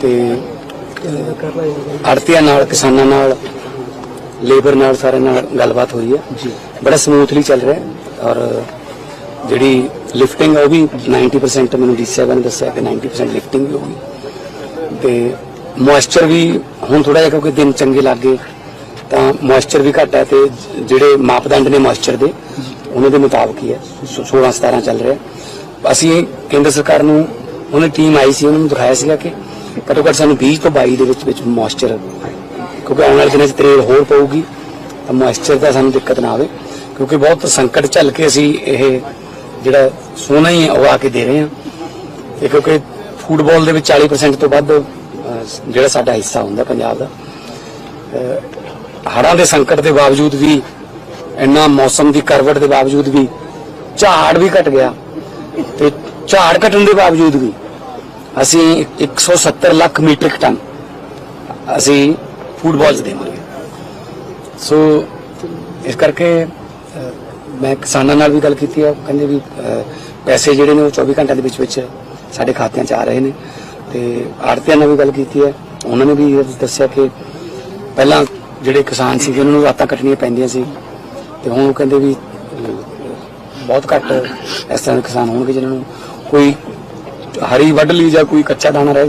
ਤੇ ਆੜਤੀਆਂ ਨਾਲ ਕਿਸਾਨਾਂ ਨਾਲ ਲੇਬਰ ਨਾਲ ਸਾਰੇ ਨਾਲ ਗੱਲਬਾਤ ਹੋਈ ਹੈ। ਜੀ। ਬੜਾ ਸਮੂਥਲੀ ਚੱਲ ਰਿਹਾ ਹੈ ਔਰ ਜਿਹੜੀ ਲਿਫਟਿੰਗ ਉਹ ਵੀ 90% ਮੈਨੂੰ ਡੀ7 ਨੇ ਦੱਸਿਆ ਕਿ 90% ਲਿਫਟਿੰਗ ਵੀ ਹੋਊਗੀ। ਤੇ ਮੋਇਸਚਰ ਵੀ ਹੁਣ ਥੋੜਾ ਜਿਹਾ ਕਿਉਂਕਿ ਦਿਨ ਚੰਗੇ ਲੱਗੇ ਤਾਂ ਮੋਇਸਚਰ ਵੀ ਘੱਟ ਤੇ ਜਿਹੜੇ ਮਾਪਦੰਡ ਨੇ ਮੋਇਸਚਰ ਦੇ ਉਹਨਾਂ ਦੇ ਮੁਤਾਬਕ ਹੀ ਹੈ। 16 17 ਚੱਲ ਰਿਹਾ ਅਸੀਂ ਕੇਂਦਰ ਸਰਕਾਰ ਨੂੰ ਉਹਨੇ ਟੀਮ ਆਈ ਸੀ ਉਹਨਾਂ ਨੂੰ ਦਿਖਾਇਆ ਸੀਗਾ ਕਿ ਘੱਟੋ ਘੱਟ ਸਾਨੂੰ 20 ਤੋਂ 22 ਦੇ ਵਿੱਚ ਵਿੱਚ ਮੋਇਸਚਰ ਕਿਉਂਕਿ ਆਉਣ ਵਾਲੇ ਦਿਨਾਂ 'ਚ ਤਰੇਲ ਹੋਰ ਪਊਗੀ, ਤਾਂ ਮੋਇਸਚਰ ਦਾ ਸਾਨੂੰ ਦਿੱਕਤ ਨਾ ਆਵੇ। ਕਿਉਂਕਿ ਬਹੁਤ ਸੰਕਟ ਝੱਲ ਕੇ ਅਸੀਂ ਇਹ ਜਿਹੜਾ ਸੋਨਾ ਹੀ ਉਹ ਆ ਕੇ ਦੇ ਰਹੇ ਹਾਂ। ਤੇ ਕਿਉਂਕਿ ਫੁੱਟਬਾਲ ਦੇ ਵਿੱਚ 40% ਤੋਂ ਵੱਧ ਜਿਹੜਾ ਸਾਡਾ ਹਿੱਸਾ ਹੁੰਦਾ ਪੰਜਾਬ ਦਾ। ਹੜ੍ਹਾਂ ਦੇ ਸੰਕਟ ਦੇ ਬਾਵਜੂਦ ਵੀ, ਇੰਨਾ ਮੌਸਮ ਦੀ ਕਰਵਟ ਦੇ ਬਾਵਜੂਦ ਵੀ, ਝਾੜ ਵੀ ਘਟ ਗਿਆ। ਤੇ ਝਾੜ ਘਟਣ ਦੇ ਬਾਵਜੂਦ ਵੀ ਅਸੀਂ 170 ਲੱਖ ਮੀਟ੍ਰਿਕ ਟਨ ਅਸੀਂ ਫੂਡ ਚ ਦੇਵਾਂਗੇ। ਸੋ ਇਸ ਕਰਕੇ ਮੈਂ ਕਿਸਾਨਾਂ ਨਾਲ ਵੀ ਗੱਲ ਕੀਤੀ ਹੈ ਕਹਿੰਦੇ ਵੀ ਪੈਸੇ ਜਿਹੜੇ ਨੇ ਉਹ 24 ਘੰਟਿਆਂ ਦੇ ਵਿੱਚ ਵਿੱਚ ਸਾਡੇ ਖਾਤਿਆਂ 'ਚ ਆ ਰਹੇ ਨੇ। ਤੇ ਆੜਤੀਆਂ ਨਾਲ ਵੀ ਗੱਲ ਕੀਤੀ ਹੈ। ਉਹਨਾਂ ਨੇ ਵੀ ਇਹ ਦੱਸਿਆ ਕਿ ਪਹਿਲਾਂ ਜਿਹੜੇ ਕਿਸਾਨ ਸੀ ਉਹਨਾਂ ਨੂੰ ਰਾਤਾਂ ਕੱਟਣੀਆਂ ਪੈਂਦੀਆਂ ਸੀ। ਤੇ ਹੁਣ ਉਹ ਕਹਿੰਦੇ ਵੀ ਬਹੁਤ ਘੱਟ ਇਸ ਤਰ੍ਹਾਂ ਦੇ ਕਿਸਾਨ ਹੋਣਗੇ ਜਿਨ੍ਹਾਂ ਨੂੰ ਕੋਈ ਹਰੀ ਵੱਢ ਲਈ ਜਾਂ ਕੋਈ ਕੱਚਾ ਦਾਣਾ ਰਹਿ